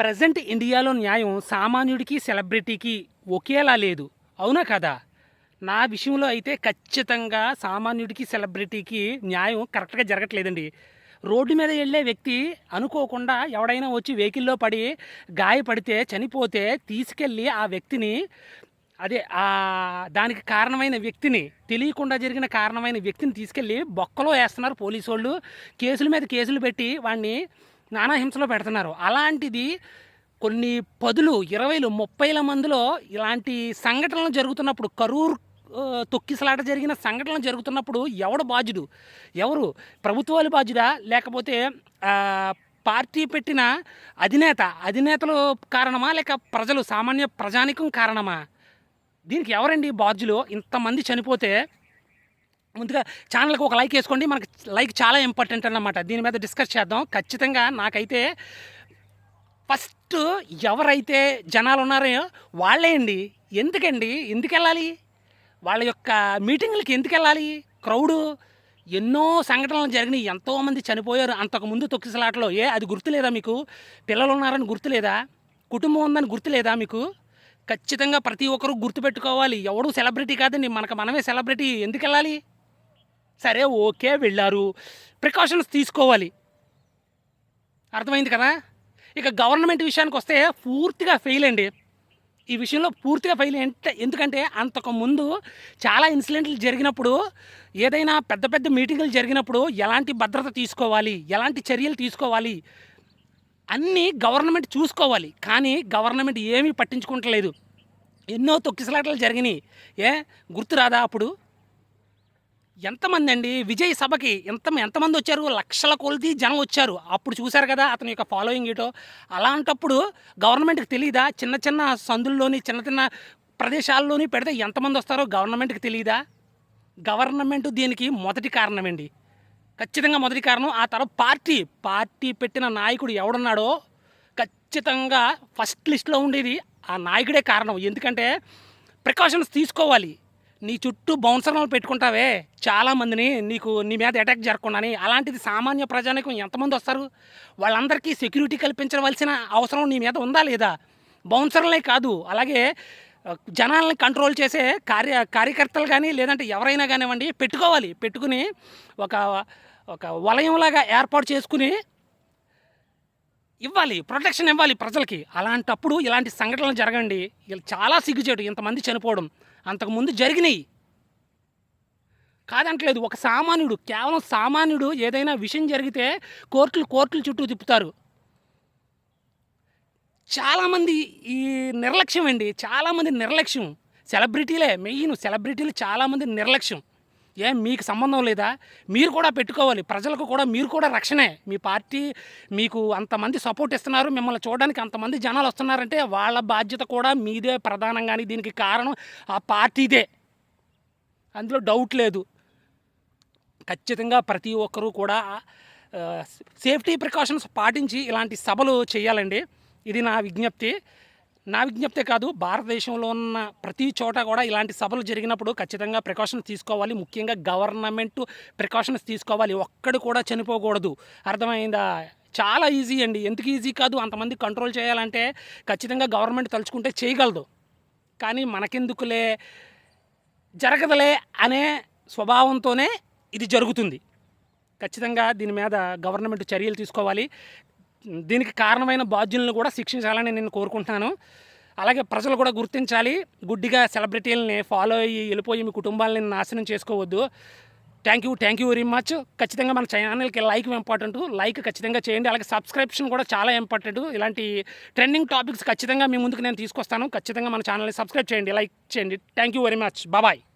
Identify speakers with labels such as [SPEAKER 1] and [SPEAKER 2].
[SPEAKER 1] Present ఇండియాలో న్యాయం సామాన్యుడికి సెలబ్రిటీకి ఒకేలా లేదు. అవునా కదా? నా విషయంలో అయితే ఖచ్చితంగా సామాన్యుడికి సెలబ్రిటీకి న్యాయం కరెక్ట్గా జరగట్లేదండి. రోడ్డు మీద వెళ్ళే వ్యక్తి అనుకోకుండా ఎవడైనా వచ్చి వెహికల్లో పడి గాయపడితే చనిపోతే తీసుకెళ్ళి ఆ వ్యక్తిని అదే ఆ దానికి కారణమైన వ్యక్తిని తెలియకుండా జరిగిన కారణమైన వ్యక్తిని తీసుకెళ్ళి బొక్కలో వేస్తున్నారు పోలీసు వాళ్ళు కేసుల మీద కేసులు పెట్టి వాడిని నానా హింసలో పెడుతున్నారు. అలాంటిది కొన్ని పదులు ఇరవైలు ముప్పైల మందిలో ఇలాంటి సంఘటనలు జరుగుతున్నప్పుడు కరూర్ తొక్కిసలాట జరిగిన సంఘటనలు జరుగుతున్నప్పుడు ఎవడు బాధ్యుడు? ఎవరు? ప్రభుత్వాలు బాధ్యుడా? లేకపోతే పార్టీ పెట్టిన అధినేత అధినేతలు కారణమా? లేక ప్రజలు సామాన్య ప్రజానికం కారణమా? దీనికి ఎవరండి బాధ్యులు? ఇంతమంది చనిపోతే ముందుగా ఛానల్కి ఒక లైక్ వేసుకోండి. మనకి లైక్ చాలా ఇంపార్టెంట్ అన్నమాట. దీని మీద డిస్కస్ చేద్దాం. ఖచ్చితంగా నాకైతే ఫస్ట్ ఎవరైతే జనాలు ఉన్నారో వాళ్ళే అండి. ఎందుకండి? ఎందుకు వెళ్ళాలి వాళ్ళ యొక్క మీటింగ్లకి ఎందుకు వెళ్ళాలి క్రౌడు ఎన్నో సంఘటనలు జరిగినాయి. ఎంతోమంది చనిపోయారు. అంతకుముందు తొక్కిసలాటలో. ఏ అది గుర్తులేదా మీకు? పిల్లలు ఉన్నారని గుర్తులేదా? కుటుంబం ఉందని గుర్తులేదా మీకు? ఖచ్చితంగా ప్రతి ఒక్కరూ గుర్తుపెట్టుకోవాలి. ఎవడు సెలబ్రిటీ కాదండి. మనకు మనమే సెలబ్రిటీ. ఎందుకు వెళ్ళాలి సరే ఓకే వెళ్ళారు. ప్రికాషన్స్ తీసుకోవాలి. అర్థమైంది కదా? ఇక గవర్నమెంట్ విషయానికి వస్తే పూర్తిగా ఫెయిల్ అండి. ఈ విషయంలో పూర్తిగా ఫెయిల్ ఎందుకంటే అంతకు ముందు చాలా ఇన్సిడెంట్లు జరిగినప్పుడు ఏదైనా పెద్ద పెద్ద మీటింగులు జరిగినప్పుడు ఎలాంటి భద్రత తీసుకోవాలి ఎలాంటి చర్యలు తీసుకోవాలి అన్నీ గవర్నమెంట్ చూసుకోవాలి. కానీ గవర్నమెంట్ ఏమీ పట్టించుకుంటలేదు. ఎన్నో తొక్కిసలాటలు జరిగినాయి. ఏ? గుర్తురాదా అప్పుడు? ఎంతమంది అండి విజయ్ సభకి ఎంత ఎంతమంది వచ్చారు? లక్షల కొలిది జనం వచ్చారు. అప్పుడు చూశారు కదా అతని యొక్క ఫాలోయింగ్ ఏటో. అలాంటప్పుడు గవర్నమెంట్కి తెలియదా చిన్న చిన్న సందుల్లోని చిన్న చిన్న ప్రదేశాల్లోని పెడితే ఎంతమంది వస్తారో గవర్నమెంట్కి తెలియదా గవర్నమెంట్ దీనికి మొదటి కారణమండి. ఖచ్చితంగా మొదటి కారణం ఆ తర్వాత పార్టీ. పార్టీ పెట్టిన నాయకుడు ఎవడున్నాడో ఖచ్చితంగా ఫస్ట్ లిస్ట్లో ఉండేది ఆ నాయకుడే కారణం. ఎందుకంటే ప్రికాషన్స్ తీసుకోవాలి. నీ చుట్టూ బౌన్సర్లు పెట్టుకుంటావే. చాలామందిని నీకు నీ మీద అటాక్ జరగకుండాని. అలాంటిది సామాన్య ప్రజానికం ఎంతమంది వస్తారు? వాళ్ళందరికీ సెక్యూరిటీ కల్పించవలసిన అవసరం నీ మీద ఉందా లేదా? బౌన్సర్లే కాదు. అలాగే ఆ, జనాల్ని కంట్రోల్ చేసే కార్య కార్యకర్తలు కానీ లేదంటే ఎవరైనా కానివ్వండి పెట్టుకోవాలి. పెట్టుకుని ఒక ఒక వలయంలాగా ఏర్పాటు చేసుకుని ఇవ్వాలి. ప్రొటెక్షన్ ఇవ్వాలి ప్రజలకి. అలాంటప్పుడు ఇలాంటి సంఘటనలు జరగండి. ఇలా చాలా సిగ్గుచేటు ఇంతమంది చనిపోవడం. అంతకుముందు జరిగినాయి. కాదంటలేదు ఒక సామాన్యుడు కేవలం సామాన్యుడు ఏదైనా విషయం జరిగితే కోర్టులు కోర్టులు చుట్టూ తిప్పుతారు. చాలామంది ఈ నిర్లక్ష్యం అండి చాలామంది నిర్లక్ష్యం. సెలబ్రిటీలే మెయిన్ సెలబ్రిటీలు చాలామంది నిర్లక్ష్యం. ఏం మీకు సంబంధం లేదా? మీరు కూడా పెట్టుకోవాలి. ప్రజలకు కూడా మీరు కూడా రక్షణే. మీ పార్టీ మీకు అంతమంది సపోర్ట్ ఇస్తున్నారు. మిమ్మల్ని చూడడానికి అంతమంది జనాలు వస్తున్నారంటే వాళ్ళ బాధ్యత కూడా మీదే ప్రధానంగాని. దీనికి కారణం ఆ పార్టీదే. అందులో డౌట్ లేదు. ఖచ్చితంగా ప్రతి ఒక్కరూ కూడా సేఫ్టీ ప్రికాషన్స్ పాటించి ఇలాంటి సభలు చేయాలండి. ఇది నా విజ్ఞప్తి. నా విజ్ఞప్తే కాదు భారతదేశంలో ఉన్న ప్రతి చోట కూడా ఇలాంటి సభలు జరిగినప్పుడు ఖచ్చితంగా ప్రికాషన్స్ తీసుకోవాలి. ముఖ్యంగా గవర్నమెంట్ ప్రికాషన్స్ తీసుకోవాలి. ఒక్కడు కూడా చనిపోకూడదు. అర్థమైందా? చాలా ఈజీ అండి. ఎందుకు ఈజీ కాదు? అంతమంది కంట్రోల్ చేయాలంటే ఖచ్చితంగా గవర్నమెంట్ తలుచుకుంటే చేయగలదు. కానీ మనకెందుకులే? జరగదులే అనే స్వభావంతోనే ఇది జరుగుతుంది. ఖచ్చితంగా దీని మీద గవర్నమెంట్ చర్యలు తీసుకోవాలి. దీనికి కారణమైన బాధ్యులను కూడా శిక్షించాలని నేను కోరుకుంటున్నాను. అలాగే ప్రజలు కూడా గుర్తించాలి. గుడ్డిగా సెలబ్రిటీలని ఫాలో అయ్యి వెళ్ళిపోయి మీ కుటుంబాలని నాశనం చేసుకోవద్దు. Thank you thank you very much. ఖచ్చితంగా మన ఛానల్కి లైక్ ఇంపార్టెంట్. లైక్ ఖచ్చితంగా చేయండి. అలాగే సబ్స్క్రిప్షన్ కూడా చాలా ఇంపార్టెంట్. ఇలాంటి ట్రెండింగ్ టాపిక్స్ ఖచ్చితంగా మీ ముందుకు నేను తీసుకొస్తాను. ఖచ్చితంగా మన ఛానల్ని సబ్స్క్రైబ్ చేయండి లైక్ చేయండి. Thank you very much. బాబాయ్